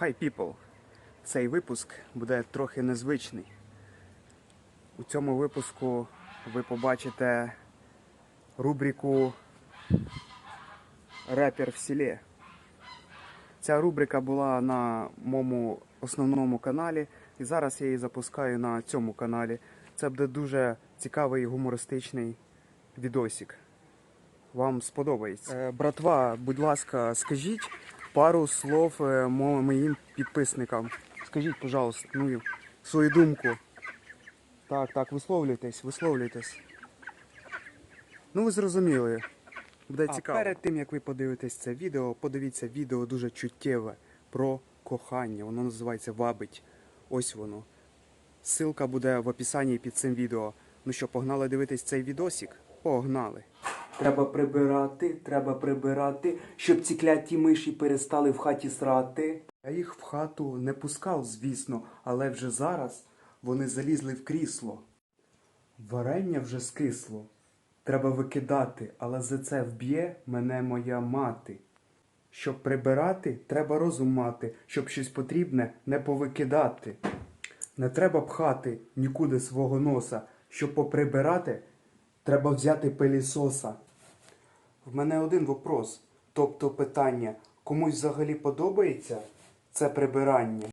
Hi people! Цей випуск буде трохи незвичний. У цьому випуску ви побачите рубрику Репер в селі. Ця рубрика була на моєму основному каналі, і зараз я її запускаю на цьому каналі. Це буде дуже цікавий гумористичний відосик. Вам сподобається. Е, братва, будь ласка, скажіть пару слов е, моїм підписникам. Скажіть, пожалуйста, ну, свою думку. Так, так, висловлюйтесь, висловлюйтесь. Ну, ви зрозуміли. Буде А цікаво. Перед тим, як ви подивитесь це відео, подивіться відео дуже чуттєве про кохання. Воно називається Вабить. Ось воно. Ссылка буде в описанні під цим відео. Ну що, погнали дивитись цей відосик? Погнали. Треба прибирати, треба прибирати, щоб ці кляті миші перестали в хаті срати. Я їх в хату не пускав, звісно, але вже зараз вони залізли в крісло. Варення вже скисло. Треба викидати, але за це вб'є мене моя мати. Щоб прибирати, треба розум мати, щоб щось потрібне не повикидати. Не треба пхати нікуди свого носа. Щоб поприбирати, треба взяти пилісоса. В мене один вопрос, тобто питання, комусь взагалі подобається це прибирання?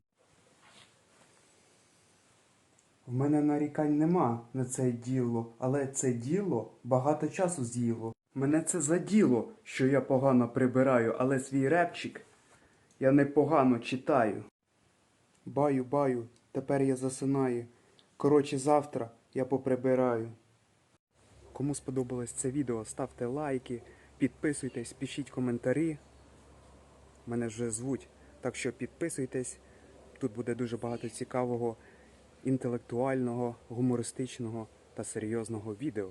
В мене нарікань нема на це діло, але це діло багато часу з'їло. Мене це заділо, що я погано прибираю, але свій репчик я непогано читаю. Баю, баю, тепер я засинаю. Коротше, завтра я поприбираю. Кому сподобалось це відео, ставте лайки, підписуйтесь, пишіть коментарі. Мене вже звуть, так що підписуйтесь. Тут буде дуже багато цікавого, інтелектуального, гумористичного та серйозного відео.